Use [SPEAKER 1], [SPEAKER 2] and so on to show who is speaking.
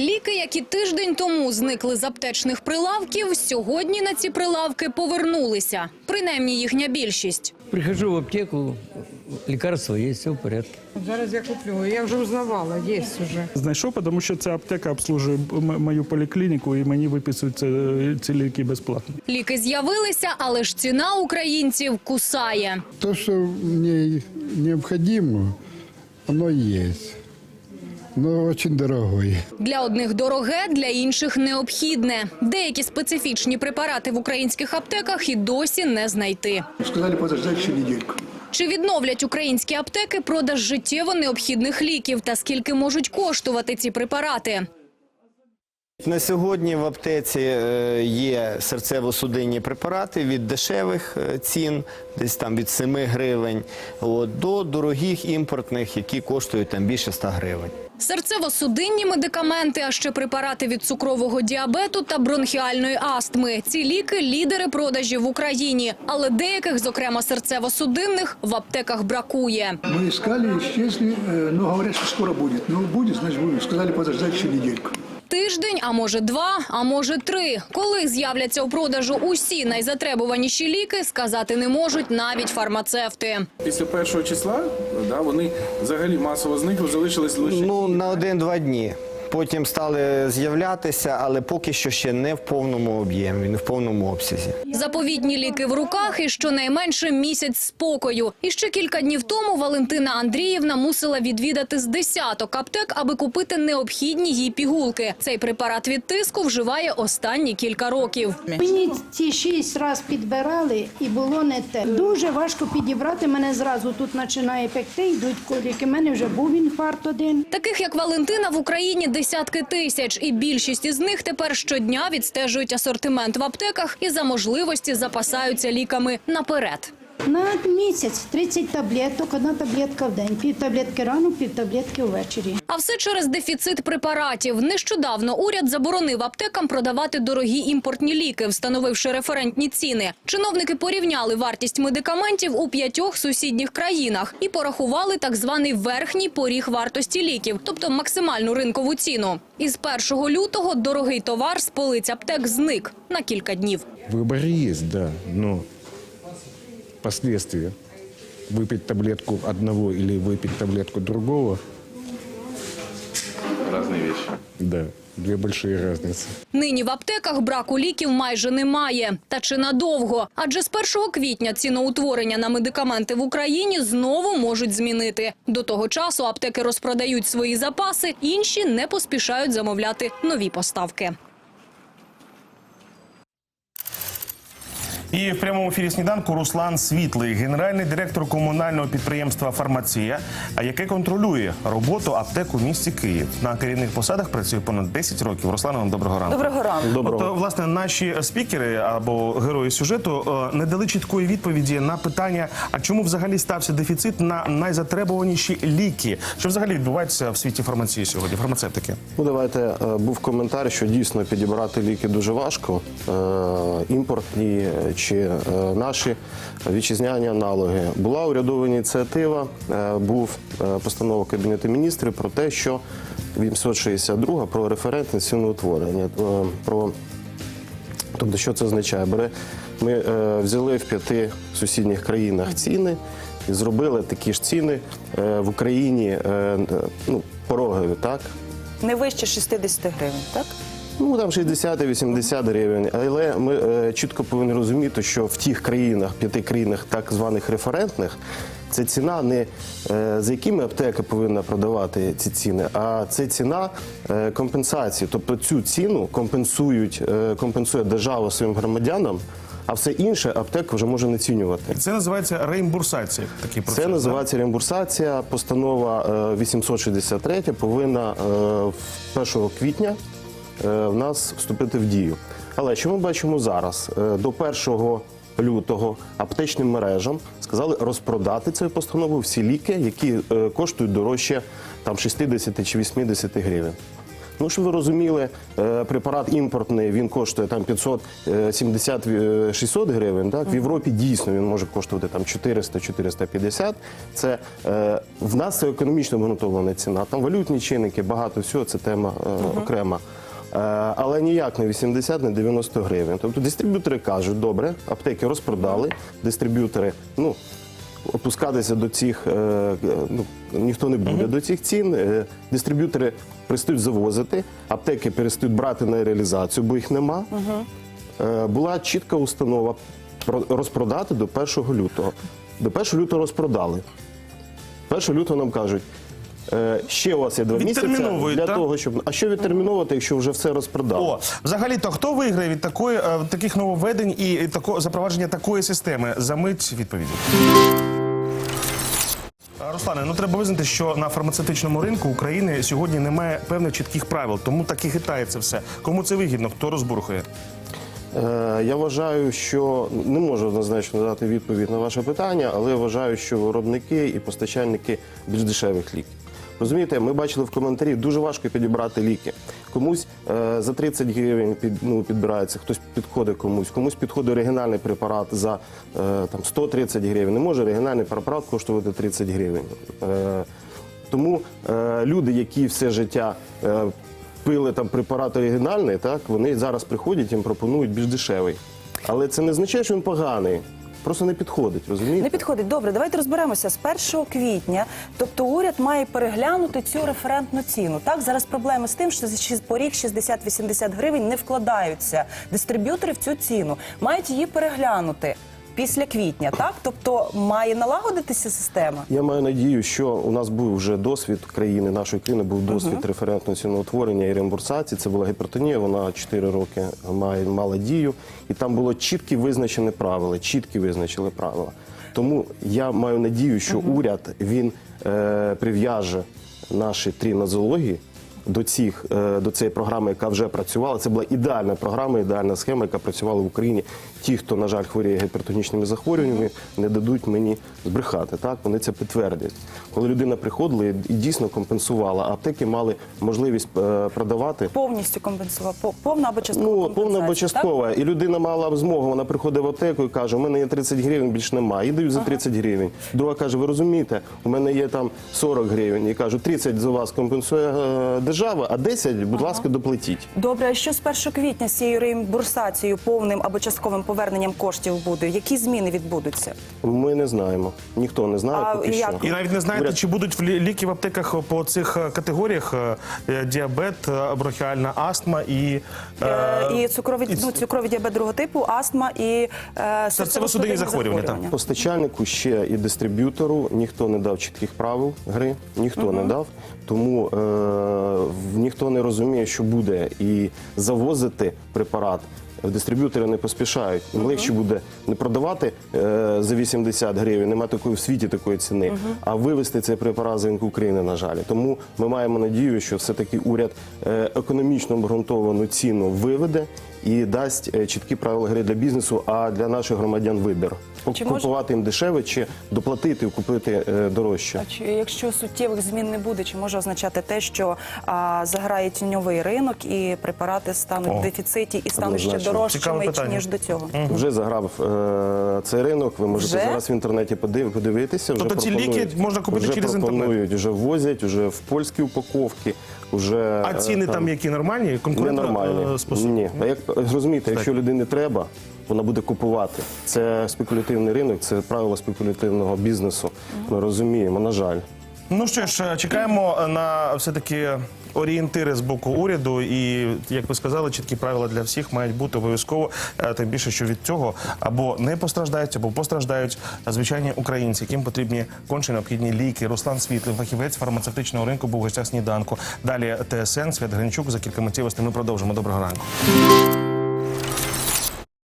[SPEAKER 1] Ліки, які тиждень тому зникли з аптечних прилавків, сьогодні на ці прилавки повернулися. Принаймні їхня більшість.
[SPEAKER 2] Прихожу в аптеку, лекарство есть, все в порядке.
[SPEAKER 3] Зараз я куплю. Я вже узнавала, є вже.
[SPEAKER 4] Знайшов, тому що ця аптека обслужує мою поліклініку і мені виписують ці ліки безплатно.
[SPEAKER 1] Ліки з'явилися, але ж ціна українців кусає.
[SPEAKER 5] То, что мне необходимо, оно есть. Но очень дорогое.
[SPEAKER 1] Для одних дороге, для інших необхідне. Деякі специфічні препарати в українських аптеках і досі не знайти.
[SPEAKER 6] Сказали подождать еще недельку.
[SPEAKER 1] Чи відновлять українські аптеки продаж життєво необхідних ліків та скільки можуть коштувати ці препарати?
[SPEAKER 7] На сьогодні в аптеці е, є серцево-судинні препарати від дешевих е, цін, десь там від 7 гривень, до дорогих імпортних, які коштують там більше 100 гривень.
[SPEAKER 1] Серцево-судинні медикаменти, а ще препарати від цукрового діабету та бронхіальної астми. Ці ліки – лідери продажів в Україні. Але деяких, зокрема серцево-судинних, в аптеках бракує.
[SPEAKER 6] Ми искали, исчезли, але говорять, що скоро буде. Ну, буде, значить буде. Сказали подождати ще недельку.
[SPEAKER 1] Тиждень, а може два, а може три. Коли з'являться у продажу усі найзатребуваніші ліки, сказати не можуть навіть фармацевти.
[SPEAKER 8] Після першого числа да, вони взагалі масово зникли, залишились лише
[SPEAKER 7] Ну, на один-два дні. Потім стали з'являтися, але поки що ще не в повному об'ємі, не в повному обсязі.
[SPEAKER 1] Заповідні ліки в руках і щонайменше місяць спокою. І ще кілька днів тому Валентина Андріївна мусила відвідати з десяток аптек, аби купити необхідні їй пігулки. Цей препарат від тиску вживає останні кілька років.
[SPEAKER 9] Мені ці шість раз підбирали і було не те. Дуже важко підібрати. Мене зразу тут починає пекти, йдуть коліки. У мене вже був інфаркт один.
[SPEAKER 1] Таких як Валентина в Україні десятки тисяч, і більшість із них тепер щодня відстежують асортимент в аптеках і за можливості запасаються ліками наперед.
[SPEAKER 9] На місяць 30 таблеток, одна таблетка в день, пів таблетки рано, пів таблетки ввечері.
[SPEAKER 1] А все через дефіцит препаратів. Нещодавно уряд заборонив аптекам продавати дорогі імпортні ліки, встановивши референтні ціни. Чиновники порівняли вартість медикаментів у п'ятьох сусідніх країнах і порахували так званий верхній поріг вартості ліків, тобто максимальну ринкову ціну. Із 1 лютого дорогий товар з полиць аптек зник на кілька днів.
[SPEAKER 10] Выбор есть, да, но последствия выпить таблетку одного или выпить таблетку другого,
[SPEAKER 8] різні речі.
[SPEAKER 10] да, две большие разницы.
[SPEAKER 1] Нині в аптеках браку ліків майже немає. Та чи надовго? Адже з 1 квітня ціноутворення на медикаменти в Україні знову можуть змінити. До того часу аптеки розпродають свої запаси, інші не поспішають замовляти нові поставки.
[SPEAKER 11] І в прямому ефірі сніданку Руслан Світлий, генеральний директор комунального підприємства Фармація, яке контролює роботу аптек у місті Київ. На керівних посадах працює понад 10 років. Руслан, вам доброго ранку.
[SPEAKER 12] Доброго ранку.
[SPEAKER 11] От, е, власне, наші спікери або герої сюжету е, не дали чіткої відповіді на питання: а чому взагалі стався дефіцит на найзатребуваніші ліки? Що взагалі відбувається в світі фармації сьогодні? Фармацевтики?
[SPEAKER 13] Ну, давайте е, був коментар, що дійсно підібрати ліки дуже важко. Е, Імпортні чи е, наші вітчизняні аналоги. Була урядова ініціатива, е, був е, постанова Кабінету міністрів про те, що 862 про референтне ціноутворення. Про Тобто, що це означає? Бере, ми взяли в п'яти сусідніх країнах ціни і зробили такі ж ціни в Україні ну, порогові, так?
[SPEAKER 12] Не вище 60 гривень, так?
[SPEAKER 13] Ну там 60-80 гривень. Але ми е, чітко повинні розуміти, що в тих країнах, п'яти країнах, так званих референтних, це ціна не е, за якими аптека повинна продавати ці ціни, а це ціна е, компенсації. Тобто цю ціну компенсують, е, компенсує держава своїм громадянам, а все інше аптека вже може не цінювати.
[SPEAKER 11] Це називається реімбурсація. Такий процес.
[SPEAKER 13] Це
[SPEAKER 11] да?
[SPEAKER 13] називається реімбурсація. Постанова е, 863 повинна е, 1 квітня е, в нас вступити в дію. Але що ми бачимо зараз? Е, До 1 лютого аптечним мережам сказали розпродати цією постановою всі ліки, які е, коштують дорожче там 60 чи 80 гривень. Ну, щоб ви розуміли, е, препарат імпортний він коштує там 570-600 гривень. Так в Європі дійсно він може коштувати там 400-450. Це е, в нас це економічно обґрунтована ціна. Там валютні чинники, багато всього. Це тема е, окрема. Е, Але ніяк не 80, не 90 гривень. Тобто дистриб'ютори кажуть, добре, аптеки розпродали, дистриб'ютори, ну. Опускатися до цих е, ну, ніхто не буде до цих цін. Е, Дистриб'ютори перестають завозити, аптеки перестають брати на реалізацію, бо їх нема. Була чітка установа про- розпродати до 1 лютого. До 1 лютого розпродали. 1 лютого нам кажуть. Е, Ще у вас є два місяці
[SPEAKER 11] Відтерміновують,
[SPEAKER 13] для
[SPEAKER 11] так?
[SPEAKER 13] того, щоб а що відтерміновувати, якщо вже все розпродали?
[SPEAKER 11] О, взагалі, то хто виграє від такої е, таких нововведень і такого запровадження такої системи? За мить відповіді. Е, Руслане, ну треба визнати, що на фармацевтичному ринку України сьогодні немає певних чітких правил, тому так і хитається все. Кому це вигідно? Хто розбурхує?
[SPEAKER 13] Е, Я вважаю, що не можу однозначно дати відповідь на ваше питання, але я вважаю, що виробники і постачальники більш дешевих ліків. Розумієте, ми бачили в коментарі, дуже важко підібрати ліки. Комусь е, за 30 гривень під, ну, підбирається, хтось підходить комусь, комусь підходить оригінальний препарат за е, там, 130 гривень. Не може оригінальний препарат коштувати 30 гривень. Е, тому е, люди, які все життя е, пили там препарат оригінальний, так вони зараз приходять їм пропонують більш дешевий. Але це не означає, що він поганий. Просто не підходить, розумієте?
[SPEAKER 12] Не підходить. Добре, давайте розберемося. З 1 квітня, тобто уряд має переглянути цю референтну ціну. Так, зараз проблеми з тим, що по рік поріг 60-80 гривень не вкладаються. Дистриб'ютори в цю ціну мають її переглянути після квітня. Так, тобто має налагодитися система.
[SPEAKER 13] Я маю надію, що у нас був вже досвід країни, нашої країни був досвід референтного ціноутворення і реімбурсації. Це була гіпертонія, вона 4 роки має, мала дію, і там було чіткі визначені правила, чіткі визначили правила. Тому я маю надію, що уряд він е, прив'яже наші три нозології до цих е, до цієї програми, яка вже працювала. Це була ідеальна програма, ідеальна схема, яка працювала в Україні. Ті, хто на жаль хворіє гіпертонічними захворюваннями, не дадуть мені збрехати. Так вони це підтвердять. Коли людина приходила і дійсно компенсувала, а аптеки мали можливість е, продавати.
[SPEAKER 12] Повністю компенсував По- повна або часткова
[SPEAKER 13] Ну, повна або
[SPEAKER 12] так?
[SPEAKER 13] часткова. І людина мала змогу, вона приходить в аптеку і каже, у мене є 30 гривень, більш немає. І дають за 30 гривень. Друга каже, ви розумієте, у мене є там 40 гривень. І кажу, 30 за вас компенсує держава, а 10, будь ласка, доплатіть.
[SPEAKER 12] Добре, а що з 1 квітня з цією реімбурсацією, повним або частковим поверненням коштів буде? Які зміни відбудуться?
[SPEAKER 13] Ми не знаємо. Ніхто не знає
[SPEAKER 12] А
[SPEAKER 13] поки
[SPEAKER 12] як?
[SPEAKER 13] що.
[SPEAKER 11] І навіть не знаєте,
[SPEAKER 13] Уряд-
[SPEAKER 11] чи будуть ліки в аптеках по цих е, категоріях е, е, діабет, бронхіальна астма і,
[SPEAKER 12] Е, і цукровий,
[SPEAKER 11] і
[SPEAKER 12] ну, цукровий діабет другого типу, астма і е,
[SPEAKER 11] Серцево-судинні захворювання, так.
[SPEAKER 13] Постачальнику ще і дистриб'ютору ніхто не дав чітких правил гри, ніхто не дав. Тому е, ніхто не розуміє, що буде, і завозити препарат. Дистриб'ютори не поспішають. Їм легше буде не продавати е, за 80 гривень, немає такої в світі такої ціни, а вивести цей препарат з ринку України, на жаль. Тому ми маємо надію, що все-таки уряд е, економічно обґрунтовану ціну виведе і дасть е, чіткі правила гри для бізнесу, а для наших громадян вибір.
[SPEAKER 12] Чи може-
[SPEAKER 13] Купувати їм дешеве чи доплатити купити е, дорожче.
[SPEAKER 12] А чи якщо суттєвих змін не буде, чи може означати те, що а, заграє тіньовий ринок і препарати стануть
[SPEAKER 11] О,
[SPEAKER 12] в дефіциті і стануть ще дорожчими ніж до цього?
[SPEAKER 13] Вже заграв е, цей ринок. Ви можете
[SPEAKER 12] Вже?
[SPEAKER 13] зараз в інтернеті подив, подивитися. Вже
[SPEAKER 11] Тобто ці ліки можна купити
[SPEAKER 13] вже
[SPEAKER 11] через інтернет?
[SPEAKER 13] пропонують, вже ввозять, вже в польські упаковки. Вже
[SPEAKER 11] а
[SPEAKER 13] е,
[SPEAKER 11] ціни там які нормальні? Конкурентно
[SPEAKER 13] ненормальні.
[SPEAKER 11] е.
[SPEAKER 13] Ні, а як розумієте, якщо людині треба, вона буде купувати. Це спекулятивний ринок, це правило спекулятивного бізнесу. Ми розуміємо, на жаль.
[SPEAKER 11] Ну що ж, чекаємо на все-таки орієнтири з боку уряду, і як ви сказали, чіткі правила для всіх мають бути обов'язково. Е, Тим більше, що від цього або не постраждають, або постраждають звичайні українці, яким потрібні конче необхідні ліки. Руслан Світлий, фахівець фармацевтичного ринку, був в гостях сніданку. Далі ТСН Свят Гринчук за кілька миттєвостей. Ми продовжимо. Доброго ранку.